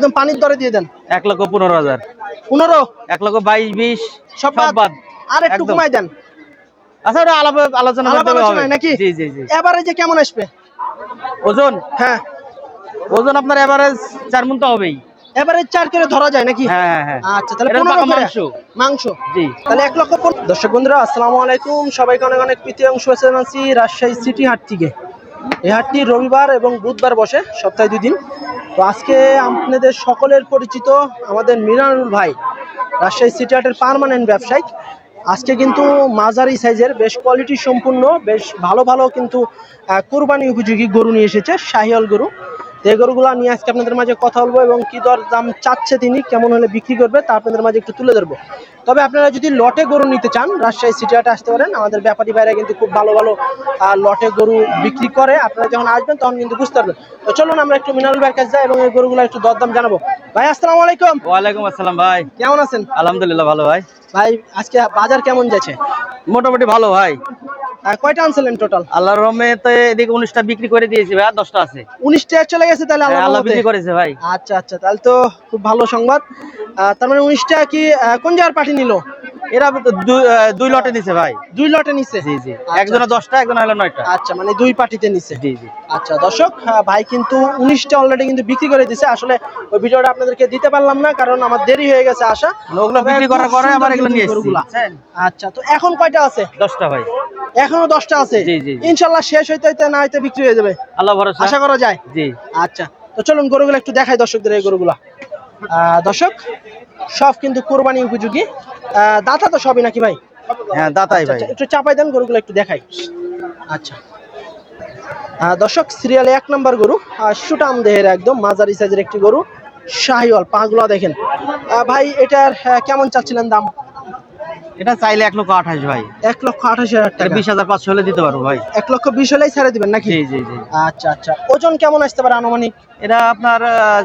একদম পানির দরে দিয়ে দেন। এক লক্ষ পনেরো হাজার। পনেরো? এক লক্ষ বাইশ বিশ সব বাদ। আর একটু কমাই দেন। আচ্ছা ওটা আলাপ আলোচনা নাকি? জি জি জি। এবারে যে কেমন আসবে? ওজন? হ্যাঁ। ওজন আপনার এভারেজ চার মন তো হবেই। এবারে চার ধরা যায় নাকি? হ্যাঁ হ্যাঁ হ্যাঁ। আচ্ছা তাহলে পনেরো মাংস। মাংস। জি। তাহলে এক লক্ষ পনেরো। দর্শক বন্ধুরা আসসালামু আলাইকুম। সবাইকে অনেক অনেক প্রীতি অংশ রাজশাহী সিটি হাট থেকে এই হাটটি রবিবার এবং বুধবার বসে সপ্তাহে দুই দিন। তো আজকে আপনাদের সকলের পরিচিত আমাদের মিনারুল ভাই, রাজশাহী সিটি আর্টের পারমানেন্ট ব্যবসায়িক। আজকে কিন্তু মাঝারি সাইজের, বেশ কোয়ালিটি সম্পূর্ণ, বেশ ভালো ভালো কিন্তু কোরবানি উপযোগী গরু নিয়ে এসেছে শাহিয়াল গরু। এই গরুগুলো নিয়ে আজকে আপনাদের মাঝে কথা বলব এবং কি দর দাম চাচ্ছে তিনি কেমন হলে বিক্রি করবে তা আপনাদের মাঝে একটু তুলে ধরবো। তবে আপনারা যদি লটে গরু নিতে চান রাজশাহী সিটি হাটে আসতে পারেন। আমাদের ব্যাপারী ভাইরা কিন্তু খুব ভালো ভালো লটে গরু বিক্রি করে। আপনারা যখন আসবেন তখন কিন্তু বুঝতে পারবেন। তো চলুন আমরা একটু মিনারুল ভাইয়ের কাছে যাই এবং এই গরুগুলো একটু দরদাম জানাব। ভাই আসসালামু আলাইকুম। ওয়ালাইকুম আসসালাম ভাই। কেমন আছেন? আলহামদুলিল্লাহ ভালো ভাই। ভাই আজকে বাজার কেমন যাচ্ছে? মোটামুটি ভালো ভাই। কয়টা আনছিলেন টোটাল? আল্লাহর রহমতে এদিকে উনিশটা বিক্রি করে দিয়েছি ভাই আর দশটা আছে। উনিশটা চলে গেছে তাহলে হ্যাঁ, আল্লাহ বিক্রি করেছে ভাই। আচ্ছা আচ্ছা তাহলে তো খুব ভালো সংবাদ। তার মানে উনিশটা কি কোন জায়গার পার্টি নিল? এরা দুই লটে নিছে ভাই। দুই লটে নিচ্ছে জি জি। আচ্ছা, একজনে দশটা একজন হলো নয়টা। আচ্ছা মানে দুই পার্টিতে নিচ্ছে জি জি। আচ্ছা দর্শক ভাই কিন্তু উনিশটা অলরেডি কিন্তু বিক্রি করে দিছে। আসলে ওই ভিডিওটা আপনাদেরকে দিতে পারলাম না কারণ আমার দেরি হয়ে গেছে আসা। ওগুলো বিক্রি করার পরে আবার এগুলো নিয়ে এসেছি। আচ্ছা তো এখন কয়টা আছে? দশটা ভাই। এখনও দশটা আছে। ইনশাল্লাহ শেষ হইতে হইতে না হইতে বিক্রি হয়ে যাবে। আল্লাহ ভরসা। আশা করা যায়। জি। আচ্ছা তো চলুন গরুগুলো একটু দেখাই দর্শকদের এই গরুগুলা। দর্শক সব কিন্তু কোরবানি উপযোগী। দাতা তো সবই নাকি ভাই? হ্যাঁ দাতাই আচ্ছা, ভাই। একটু চাপাই দেন গরুগুলো একটু দেখাই। আচ্ছা। দর্শক সিরিয়ালে এক নম্বর গরু। সুটাম দেহের একদম মাঝারি সাইজের একটি গরু। শাহিওয়াল পাগুলা দেখেন। ভাই এটার কেমন চাচ্ছিলেন দাম? এটা চাইলে এক লক্ষ আঠাশ ভাই। এক লক্ষ আঠাশ হাজার টাকা। বিশ হাজার পাঁচশো হলে দিতে পারব ভাই। এক লক্ষ বিশ হলেই ছেড়ে দিবেন নাকি? জি জি জি। আচ্ছা আচ্ছা। ওজন কেমন আসতে পারে আনুমানিক? এটা আপনার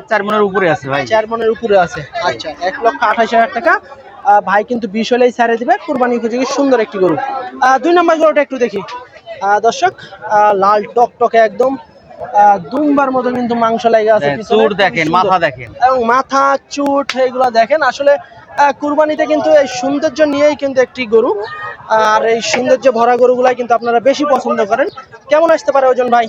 চার মনের উপরে আছে ভাই। চার মনের উপরে আছে। আচ্ছা এক লক্ষ আঠাশ হাজার টাকা। ভাই কিন্তু বিশ হলেই ছেড়ে দিবে। কুরবানি উপযোগী সুন্দর একটি গরু। দুই নম্বর গরুটা একটু দেখি। দর্শক লাল টকটকে একদম আহ, দুমবার মতো কিন্তু মাংস লেগে আছে। চুর খুবই দেখেন মাথা দেখেন। এবং মাথা চুট এগুলো দেখেন। আসলে কুরবানিতে কিন্তু এই সৌন্দর্য নিয়েই কিন্তু একটি গরু। আর এই সৌন্দর্য ভরা গরুগুলাই কিন্তু আপনারা বেশি পছন্দ করেন। কেমন আসতে পারে ওজন ভাই?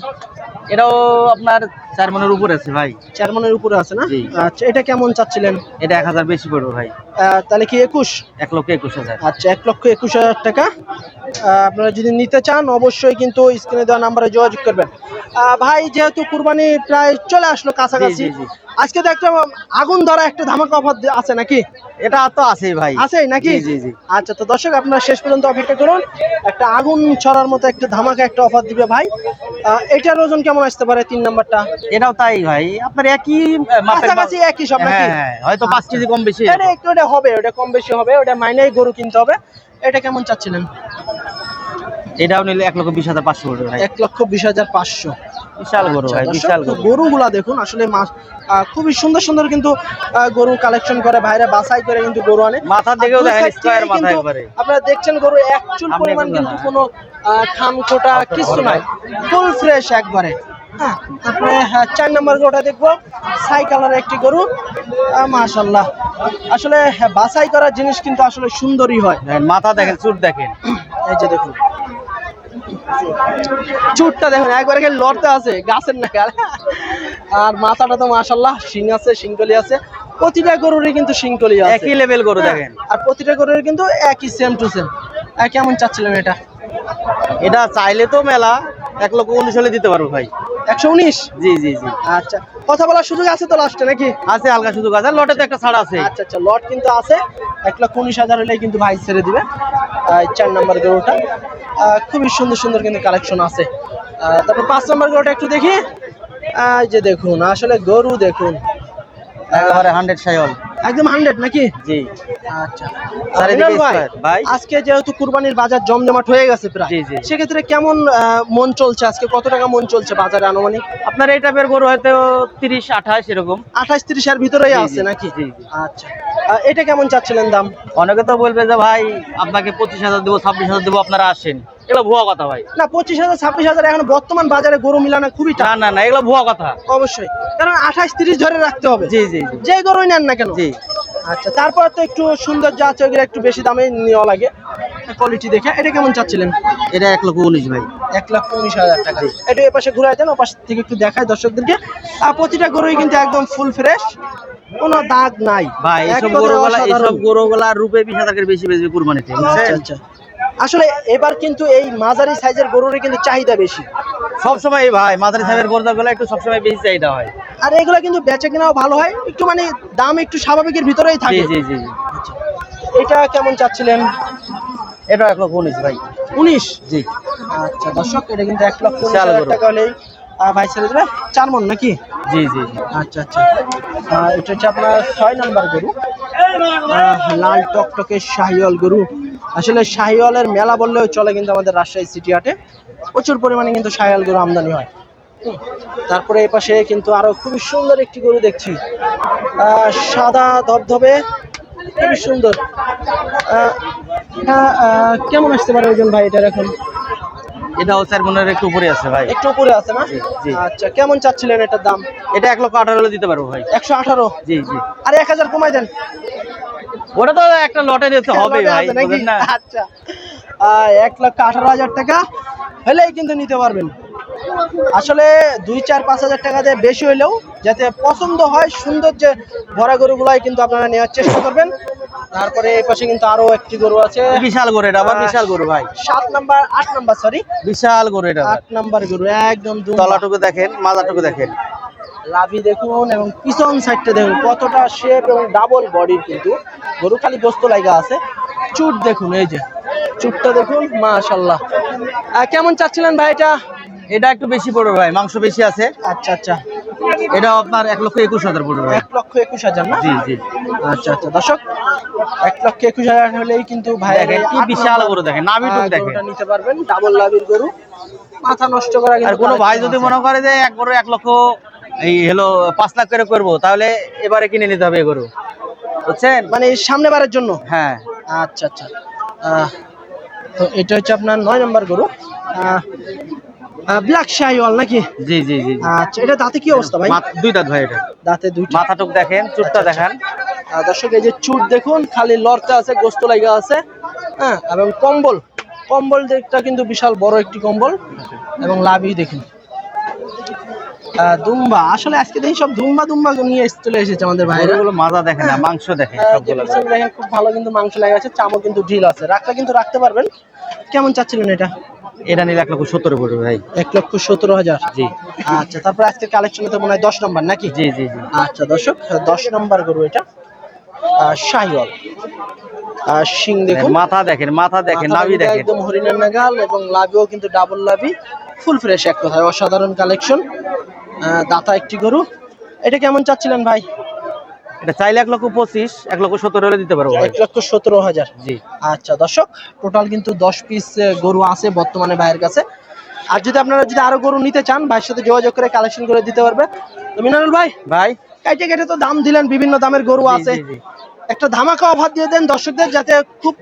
এটাও আপনার চার মনের উপরে আছে ভাই। চার মনের উপরে আছে না? আচ্ছা এটা কেমন চাচ্ছিলেন? এটা এক হাজার বেশি পড়বে ভাই। তাহলে কি একুশ? এক লক্ষ একুশ হাজার। আচ্ছা এক লক্ষ একুশ হাজার টাকা। আপনারা যদি নিতে চান অবশ্যই কিন্তু স্ক্রিনে দেওয়া নাম্বারে যোগাযোগ করবেন। ভাই যেহেতু কুরবানি প্রায় চলে আসলো কাছাকাছি। আজকে তো একটা আগুন ধরা একটা ধামাকা অফার আছে নাকি? এটা তো আছেই ভাই। আছে নাকি? জি, জি। আচ্ছা তো দর্শক আপনারা শেষ পর্যন্ত অপেক্ষা করুন। একটা আগুন ছড়ার মতো একটা ধামাকা একটা অফার দিবে ভাই। এটার ওজন কেমন আসতে পারে তিন নাম্বারটা? এটাও তাই ভাই আপনার একই কাছাকাছি একই সব নাকি? হ্যাঁ হ্যাঁ, হয়তো পাঁচ কেজি কম বেশি এটা একটু ওটা হবে ওটা কম বেশি হবে ওটা মাইনেই গরু কিনতে হবে। এটা কেমন চাচ্ছিলেন? এটাও নিলে এক লক্ষ বিশ হাজার পাঁচশো ভাই। এক লক্ষ বিশ হাজার পাঁচশো। বিশাল গরু ভাই আচ্ছা, বিশাল গরু। গরুগুলা দেখুন আসলে মাস আহ, খুবই সুন্দর সুন্দর কিন্তু গরু কালেকশন করে বাইরে বাছাই করে কিন্তু গরু আনে। মাথা দেখেও দেখেন স্কোয়ার মাথা একবারে। আপনারা দেখছেন গরু এক চুল আপনি পরিমাণ কিন্তু কোনো খাম খোটা কিছু নাই। ফুল ফ্রেশ একবারে। হ্যাঁ তারপরে হ্যাঁ, চার নম্বর গরুটা দেখব। সাই কালারের একটি গরু। মাশাল্লাহ আসলে হ্যাঁ, বাছাই করার জিনিস কিন্তু আসলে সুন্দরই হয়। মাথা দেখেন চুট দেখেন। এই যে দেখুন। চুটটা দেখুন একবারে খালি লড়তে আছে গাছের না আর মাথাটা তো মাশাল্লাহ শিং আছে শিংকলি আছে। প্রতিটা গরুরই কিন্তু শিংকলি আছে। একই লেভেল গরু হ্যাঁ, দেখেন। আর প্রতিটা গরুর কিন্তু একই সেম টু সেম কেমন চাচ্ছিলেন এটা? এটা চাইলে তো মেলা এক লক্ষ উনিশ হলে দিতে পারব ভাই। একশো উনিশ? জি জি জি। আচ্ছা কথা বলার সুযোগ আছে তো লাস্টে নাকি? আছে হালকা সুযোগ আছে। লটে তো একটা ছাড় আছে। আচ্ছা আচ্ছা লট কিন্তু আছে। এক লক্ষ উনিশ হাজার হলে কিন্তু ভাই ছেড়ে দিবে। চার নম্বর গরুটা। খুবই সুন্দর সুন্দর কিন্তু কালেকশন আছে। তারপর পাঁচ নম্বর গরুটা একটু দেখি। এই যে দেখুন আসলে গরু দেখুন। একেবারে হান্ড্রেড সাইল একদম হান্ড্রেড নাকি? জি। আচ্ছা। ভাই, ভাই। আজকে যেহেতু কুরবানির বাজার জমজমাট হয়ে গেছে প্রায়। সেক্ষেত্রে কেমন মন চলছে? আজকে কত টাকা মন চলছে বাজারে আনুমানিক? আপনার এই টাইপের গরু হয়তো তিরিশ আঠাশ এরকম। আঠাশ ত্রিশের ভিতরেই আছে নাকি। আচ্ছা। এটা কেমন চাচ্ছিলেন দাম? অনেকে তো বলবে যে ভাই আপনাকে পঁচিশ হাজার দেবো ছাব্বিশ হাজার দেবো আপনারা আসেন। এগুলো ভুয়া কথা ভাই। না পঁচিশ হাজার ছাব্বিশ হাজার এখন বর্তমান বাজারে গরু মিলানো খুবই না না না এগুলো ভুয়া কথা। অবশ্যই। কারণ আঠাশ তিরিশ ধরে রাখতে হবে। জি জি যে গরুই নেন না কেন? জি। আচ্ছা তারপর তো একটু সৌন্দর্য আছে ওগুলো একটু বেশি দামে নেওয়া লাগে। কোয়ালিটি দেখে এটা কেমন চাচ্ছিলেন? এটা এক লক্ষ উনিশ ভাই। এক লাখ উনিশ হাজার টাকা। এটা এপাশে পাশে ঘুরাই দেন ও পাশ থেকে একটু দেখায় দর্শকদেরকে। আর প্রতিটা গরুই কিন্তু একদম ফুল ফ্রেশ কোনো দাগ নাই। ভাই কথায় গরুগুলা অসাধারণ। গরুগুলা রূপে বিশ হাজারের বেশি বেশি কুরবানিতে আচ্ছা আচ্ছা। আসলে এবার কিন্তু এই মাঝারি সাইজের গরুরই কিন্তু চাহিদা বেশি। সবসময় ভাই মাদারি সাহেবের গরুগুলো একটু সবসময় বেশি চাহিদা হয়। আর এগুলো কিন্তু বেচে কেনাও ভালো হয় একটু মানে দাম একটু স্বাভাবিকের ভিতরেই থাকে। জি জি জি এটা কেমন চাচ্ছিলেন? এটা এক লক্ষ উনিশ ভাই। উনিশ? জি। আচ্ছা দর্শক এটা কিন্তু এক লক্ষ। টাকা হলেই ভাই দেবে। চার মন নাকি? জি জি আচ্ছা আচ্ছা। এটা হচ্ছে আপনার ছয় নাম্বার গরু। লাল টকটকে শাহিওয়াল গরু। আসলে শাহিওয়ালের মেলা বললেও চলে কিন্তু আমাদের রাজশাহী সিটি হাটে। প্রচুর পরিমাণে কিন্তু শাহিওয়াল গরু আমদানি হয়। তারপরে এই পাশে কিন্তু আরও খুবই সুন্দর একটি গরু দেখছি। সাদা ধবধবে খুবই সুন্দর। হ্যাঁ, কেমন আসতে পারে ওজন ভাই এটার এখন? এটাও চার মনের একটু উপরে আছে ভাই। একটু উপরে আছে না? জি। আচ্ছা কেমন চাচ্ছিলেন এটার দাম? এটা এক লক্ষ আঠারো হলে দিতে পারব ভাই। একশো আঠারো? জি জি। আর এক হাজার কমাই দেন। ওটা তো একটা লটে দিতে হবে ভাই? আচ্ছা। এক লক্ষ আঠারো হাজার টাকা হলেই কিন্তু নিতে পারবেন। আসলে দুই চার পাঁচ হাজার টাকা দিয়ে বেশি হইলেও যাতে পছন্দ হয় সুন্দর যে ভরা গরুগুলাই কিন্তু আপনারা নেওয়ার চেষ্টা করবেন। তারপরে এই পাশে কিন্তু আরও একটি গরু আছে। বিশাল গরু এটা আবার বিশাল গরু ভাই। সাত নাম্বার আট নাম্বার সরি বিশাল গরু এটা। আট নাম্বার গরু একদম। তলাটুকু দেখেন মাজাটুকু দেখেন। লাভি দেখুন এবং পিছন সাইডটা দেখুন কতটা শেপ এবং ডাবল বডির কিন্তু। গরু খালি গোস্ত লাগা আছে। চুট দেখুন এই যে। চুটটা দেখুন মাশাল্লাহ কেমন চাচ্ছিলেন ভাই এটা? এটা একটু বেশি পড়বে ভাই মাংস বেশি আছে। আচ্ছা আচ্ছা। এটা আপনার এক লক্ষ একুশ হাজার পড়বে এক লক্ষ একুশ হাজার না? জি জি। আচ্ছা আচ্ছা দর্শক এক লক্ষ একুশ হাজার হলেই কিন্তু ভাই কি বিশাল গরু দেখেন নাভিটুক দেখেন। নিতে পারবেন ডাবল লাভির গরু। মাথা নষ্ট করা আর কোনো ভাই যদি মনে করে যে এক গরু এক লক্ষ এই হলো পাঁচ লাখ করে করব তাহলে এবারে কিনে নিতে হবে গরু। বুঝছেন? মানে সামনে বারের জন্য? হ্যাঁ। আচ্ছা আচ্ছা। তো এটা হচ্ছে আপনার নয় নম্বর গরু। ব্ল্যাক শাহিওয়াল নাকি? জি জি জি। আচ্ছা এটা দাঁতে কি অবস্থা ভাই? মাথ- দুই দাঁত ভাই এটা। দাঁতে দুইটা। মাথাটুক দেখেন চুটটা দেখান। আহ, দর্শক এই যে চুট দেখুন খালি লড়তে আছে গোস্ত লাগা আছে হ্যাঁ? এবং কম্বল। কম্বল দিকটা কিন্তু বিশাল বড় একটি কম্বল এবং লাভই দেখুন। দুম্বা। আসলে আজকে দেখি সব দুম্বা দুম্বা নিয়ে চলে এসেছে আমাদের ভাইরা। গরুগুলো মাজা দেখেন না মাংস দেখেন আহ, যে সবগুলো। পিছনে দেখেন খুব ভালো কিন্তু মাংস লাগা আছে চামও কিন্তু ঢিল আছে। রাখলে কিন্তু রাখতে পারবেন? কেমন চাচ্ছিলেন এটা? এটা নিলে এক লক্ষ সত্তর পড়বে ভাই। এক লক্ষ সতেরো হাজার। জি। আচ্ছা তারপর আজকে কালেকশনে তো মনে হয় দশ নম্বর নাকি? জি জি জি। আচ্ছা দর্শক দশ নম্বর গরু এটা। শাহিওয়াল। শিং দেখুন মাথা দেখেন মাথা দেখেন কিন্তু দেখেন একদম হরিণের নাগাল এবং লাভিও কিন্তু ডাবল লাভি ফুল ফ্রেশ এক কথায়। অসাধারণ কালেকশন দাতা একটি গরু। এটা কেমন চাচ্ছিলেন ভাই? চাইলে এক লক্ষ পঁচিশ এক লক্ষ সত্তর হলে দিতে পারব এক লক্ষ সতেরো হাজার। জি। আচ্ছা দর্শক টোটাল কিন্তু দশ পিস গরু আছে বর্তমানে ভাইয়ের কাছে। আর যদি আপনারা যদি আরও গরু নিতে চান ভাইয়ের সাথে যোগাযোগ করে কালেকশন করে দিতে পারবে। তো মিনারুল ভাই ভাই। কাইটে কেটে তো দাম দিলেন বিভিন্ন দামের গরু আছে। একটা ধামাকা অফার দিয়ে দেন দর্শকদের যাতে খুব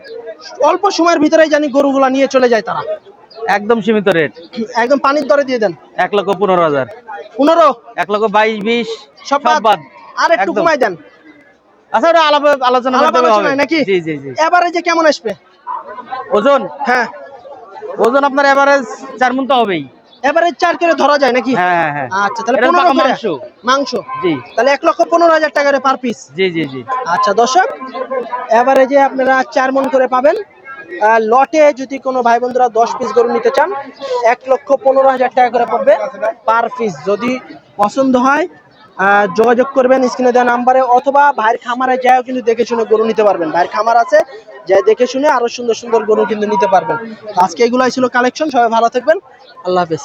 অল্প সময়ের ভিতরেই জানি গরুগুলা নিয়ে চলে যায় তারা। একদম সীমিত রেট। একদম পানির দরে দিয়ে দেন। এক লক্ষ পনেরো হাজার। পনেরো? এক লক্ষ বাইশ বিশ সব সব বাদ। আর একটু কমাই দেন। আচ্ছা ওটা আলাপ আলোচনা হবে। নাকি? জি জি জি। কেমন আসবে? ওজন? হ্যাঁ। ওজন আপনার এভারেজ চার মন তো হবেই। এবারে চার করে ধরা যায় নাকি? হ্যাঁ হ্যাঁ হ্যাঁ। আচ্ছা তাহলে পনেরো মাংস। মাংস। জি। তাহলে এক লক্ষ পনেরো হাজার টাকারে পার পিস জি জি জি। আচ্ছা দর্শক যে আপনারা চার মন করে পাবেন। লটে যদি কোনো ভাই বন্ধুরা দশ পিস গরু নিতে চান এক লক্ষ পনেরো হাজার টাকা করে পড়বে পার পিস যদি পছন্দ হয় যোগাযোগ করবেন স্ক্রিনে দেওয়া নাম্বারে অথবা ভাইয়ের খামারে যাও কিন্তু দেখে শুনে গরু নিতে পারবেন। ভাইয়ের খামার আছে, যাই দেখে শুনে আরও সুন্দর সুন্দর গরু কিন্তু নিতে পারবেন। আজকে এগুলাই ছিল কালেকশন সবাই ভালো থাকবেন। আল্লাহ হাফেজ।